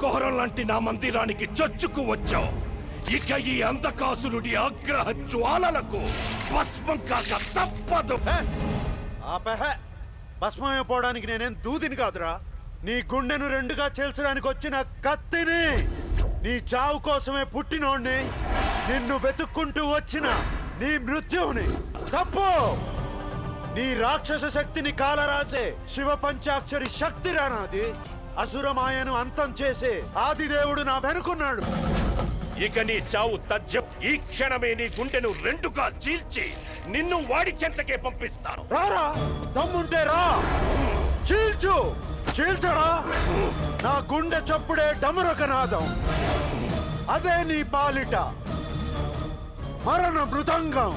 కుహరం లాంటి నా మందిరానికి చొచ్చుకు వచ్చావు. ఇక ఈ అంధకాసురుడి ఆగ్రహ జ్వాలలకు భస్మం కాక తప్పదు. ఆపహ భస్మైపోవడానికి నేనేం దూదిని కాదురా. నీ గుండెను రెండుగా చేల్చడానికి వచ్చిన కత్తిని నీ చావు కోసమే పుట్టినోడిని నిన్ను వెతుక్కుంటూ వచ్చిన నీ మృత్యువుని. తప్పు! నీ రాక్షస శక్తిని కాలరాసే శివ పంచాక్షరి శక్తి రానాది అసురమాయను అంతం చేసే ఆదిదేవుడు నా వెనుకున్నాడు. ఇక నీ చావు తథ్యం ఈ క్షణమే నీ గుండెను రెండుగా చీల్చి నిన్ను వాడి చెంతకే పంపిస్తాను. రారా దమ్ముంటే రా. చీల్చు చీల్చరా? నా గుండె చప్పుడే డమరక నాదం. అదే నీ పాలిట. మరణ మృదంగం!